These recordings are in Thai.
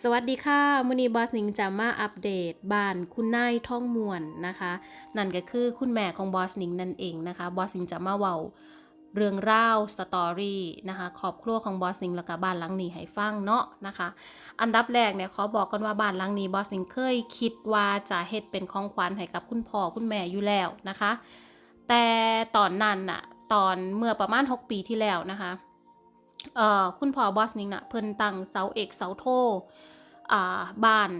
สวัสดีค่ะมือนี้บอสนิงจะมาอัปเดตบ้านคุณนายท่องมวนนะคะ นั่นก็คือคุณแม่ของบอสนิงนั่นเองนะคะบอสนิงจะมาเว้าเรื่องราวสตอรี่นะคะครอบครัวของบอสนิงแล้วก็บ้านหลังนี้ให้ฟังเนาะนะคะ อันดับแรกเนี่ยขอบอกกันว่าบ้านหลังนี้บอสนิงเคยคิดว่าจะเฮ็ดเป็นของขวัญให้กับคุณพ่อคุณแม่อยู่แล้วนะคะ แต่ตอนนั้นน่ะตอนเมื่อประมาณ 6 ปีที่แล้วนะคะ คุณพ่อบอสนิงน่ะเพิ่นตั้งเสาเอกเสาโทอ่บ้าน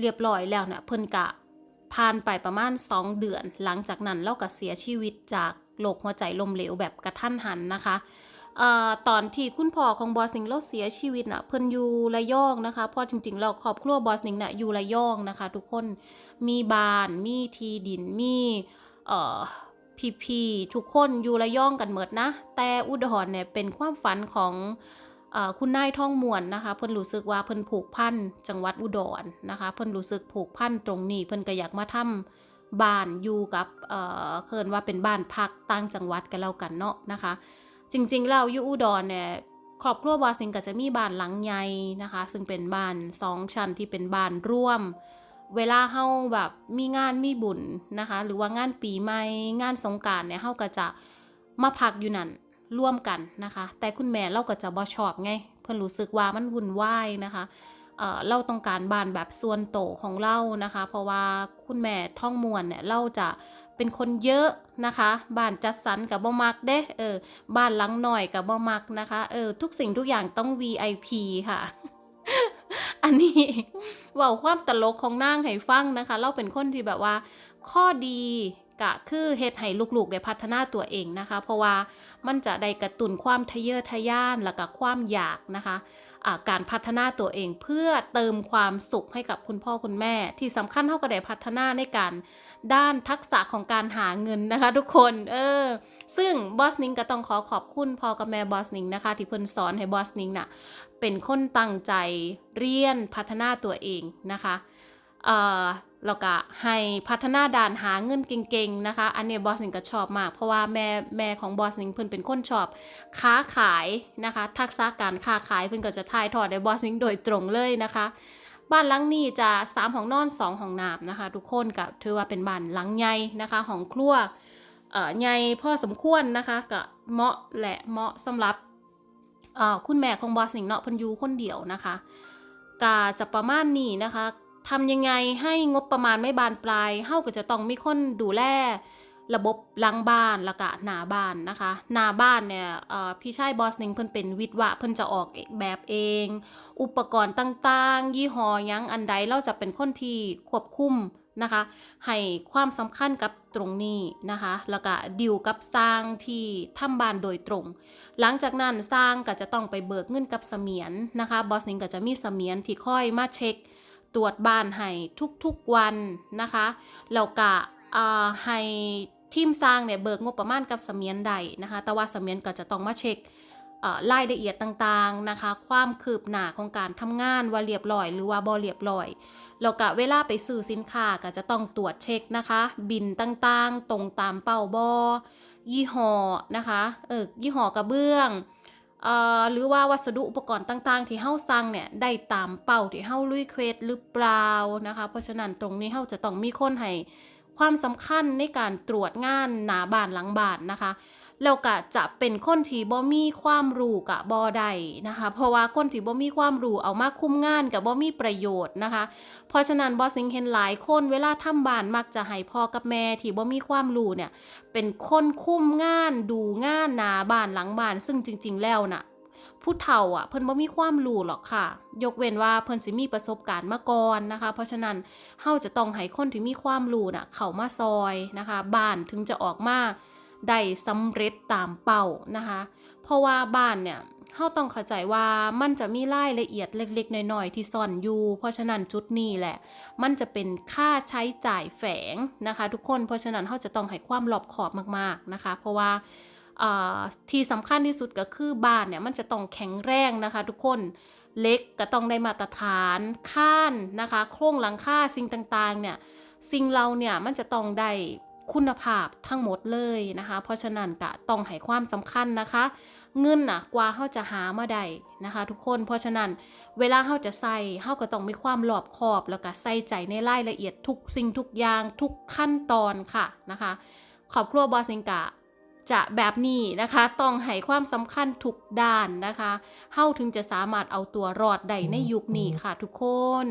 เรียบร้อยแล้วเนี่ยเพิ่นกะผ่านไปประมาณ 2 เดือน หลังจากนั้นเราก็เสียชีวิตจากโรคหัวใจลมเหลวแบบกระทันหันนะคะอตอนที่คุณพ่อของบอสนิงเราเสียชีวิตน่ะเพิ่นอยู่ระยองนะคะเพราะจริงๆแล้วครอบครัวบอสนิงน่ะอยู่ระยองนะคะ ทุกคนมีบ้านมีที่ดินมีเอ่อ พี่พีทุกคนอยู่ระย่องกันหมดนะ แต่อุดรเนี่ยเป็นความฝันของอคุณนายท่องมวนนะคะ เพิ่นรู้สึกว่าเพิ่นผูกพันจังหวัดอุดรนะคะ เพิ่นรู้สึกผูกพันตรงนี้ เพิ่นก็อยากมาทำบ้านอยู่กับเอ่อเคินว่าเป็นบ้านพักต่างจังหวัดกันแล้วกันเนาะนะคะ จริงๆแล้วอยู่อุดรเนี่ยครอบครัวบอสิงก็จะมีบ้านหลังใหญ่นะคะ ซึ่งเป็นบ้านสองชั้นที่เป็นบ้านร่วม เวลาเฮาแบบมีงานมีบุญนะคะ หรือว่างานปีใหม่งานสงกรารเนี่ยเฮาก็จะมาพักอยู่นั่นร่วมกันนะคะ แต่คุณแม่เราก็จะบ่ชอบไง เพิ่นรู้สึกว่ามันวุ่นวายนะคะเอ่อเราต้องการบ้านแบบส่วนโตของเรานะคะ เพราะว่าคุณแม่ท่องมวนเนี่ยเราจะเป็นคนเยอะนะคะ บ้านจัดสรรกับบ่มักเด้เออบ้านหลังหน่อยกับบ่มักนะคะเออทุกสิ่งทุกอย่างต้อง VIP ค่ะันนี้เว่าความตลกของนางให้ฟังนะคะ เราเป็นคนที่แบบว่า ข้อดีกะคือเฮ็ดให้ลูกๆได้พัฒนาตัวเองนะคะ เพราะว่ามันจะได้กระตุ้นความทะเยอทะยานแล้วก็ความอยากนะคะ การพัฒนาตัวเองเพื่อเติมความสุขให้กับคุณพ่อคุณแม่ ที่สำคัญเท่ากับได้พัฒนาในการด้านทักษะของการหาเงินนะคะ ทุกคนเออซึ่งบอสนิงก็ต้องขอขอบคุณพ่อกับแม่บอสนิงนะคะที่เพิ่นสอนให้บอสนิงน่ะเป็นคนตั้งใจเรียนพัฒนาตัวเองนะคะ เอ่อแล้วก็ให้พัฒนาด่านหาเงินเก่งๆนะคะ อันนี้บอสนิงก็ชอบมาก เพราะว่าแม่แม่ของบอสนิงเพิ่นเป็นคนชอบ ค้าขายนะคะ ทักษะการค้าขายเพิ่นก็จะถ่ายทอดในบอสนิงโดยตรงเลยนะคะ บ้านหลังนี้จะ3ห้องนอน 2ห้องน้ำนะคะ ทุกคนก็ถือว่าเป็นบ้านหลังใหญ่นะคะห้องครัวเอ่อใหญ่พอสมควรนะคะก็เหมาะและเหมาะสำหรับเอ่อคุณแม่ของบอสนิงเนาะเพันอยู่คนเดียวนะคะกาจะประมาณนี้นะคะ ทำยังไงให้งบประมาณไม่บานปลายเฮาก็จะต้องมีคนดูแลระบบหลังบ้านแล้วก็หน้าบ้านนะคะหน้าบ้านเนี่ยพี่ชายบอสนิงเพิ่นเป็นวิทวะเพิ่นจะออกแบบเอง อุปกรณ์ต่างๆ ยี่ห้อยังอันใดเราจะเป็นคนที่ควบคุมนะคะให้ความสำคัญกับตรงนี้นะคะแล้วก็ดิวกับสร้างที่ทำบ้านโดยตรง หลังจากนั้นสร้างก็จะต้องไปเบิกเงินกับเสมียนนะคะบอสนิงก็จะมีเสมียนที่ค่อยมาเช็ค ตรวจบ้านให้ทุกๆวันนะคะแล้วก็ให้ทีมสร้างเนี่ยเบิกงบประมาณกับเสมียนใดนะคะ แต่ว่าเสมียนก็จะต้องมาเช็ครายละเอียดต่างๆนะคะ ความคืบหน้าของการทำงานว่าเรียบร้อย หรือว่าบ่เรียบร้อยแล้วก็เวลาไปซื้อสินค้าก็จะต้องตรวจเช็คนะคะ บินต่างๆ ตรงตามเป้าบอยี่ห้อนะคะเออยี่ห้อกระเบื้อง หรือว่าวัสดุอุปกรณ์ต่างๆ ที่เฮาสั่งเนี่ยได้ตามเป้าที่เฮาลุยเควสหรือเปล่านะคะเพราะฉะนั้นตรงนี้เฮาจะต้องมีคนให้ความสำคัญในการตรวจงานหนาบานหลังบานนะคะ แล้วก็จะเป็นคนที่บ่มีความรู้กะบ่ได้นะคะ เพราะว่าคนที่บ่มีความรู้เอามาคุ้มงานกับบ่มีประโยชน์นะคะ เพราะฉะนั้นบอสซิงเห็นหลายคนเวลาทำบ้านมักจะให้พ่อกับแม่ที่บ่มีความรู้เนี่ยเป็นคนคุ้มงานดูงานนาบ้านหลังบ้าน ซึ่งจริง ๆ แล้วน่ะผู้เฒ่าอะเพิ่นบ่มีความรู้หรอกค่ะ ยกเว้นว่าเพิ่นสิมีประสบการณ์มาก่อนนะคะ เพราะฉะนั้นเฮาจะต้องให้คนที่มีความรู้น่ะเข้ามาซอยนะคะบ้านถึงจะออกมา ได้สำเร็จตามเป้านะคะ เพราะว่าบ้านเนี่ยเฮาต้องเข้าใจว่ามันจะมีรายละเอียดเล็กๆน้อยๆที่ซ่อนอยู่ เพราะฉะนั้นจุดนี้แหละ มันจะเป็นค่าใช้จ่ายแฝงนะคะ ทุกคนเพราะฉะนั้นเราจะต้องให้ความรอบขอบมากๆนะคะ เพราะว่าที่สำคัญที่สุดก็คือบ้านเนี่ยมันจะต้องแข็งแรงนะคะ ทุกคนเล็กก็ต้องได้มาตรฐานข้านนะคะ โครงหลังคาสิ่งต่างๆเนี่ยสิ่งเราเนี่ยมันจะต้องได้ คุณภาพทั้งหมดเลยนะคะ เพราะฉะนั้นก็ต้องให้ความสำคัญนะคะ เงินน่ะกว่าเฮาจะหามาได้นะคะ ทุกคนเพราะฉะนั้นเวลาเฮาจะใส่เฮาก็ต้องมีความรอบคอบ แล้วก็ใส่ใจในรายละเอียดทุกสิ่งทุกอย่างทุกขั้นตอนค่ะนะคะครอบครัวบอสิงกะจะแบบนี้นะคะ ต้องให้ความสำคัญทุกด้านนะคะ เฮาถึงจะสามารถเอาตัวรอดได้ในยุคนี้ค่ะทุกคน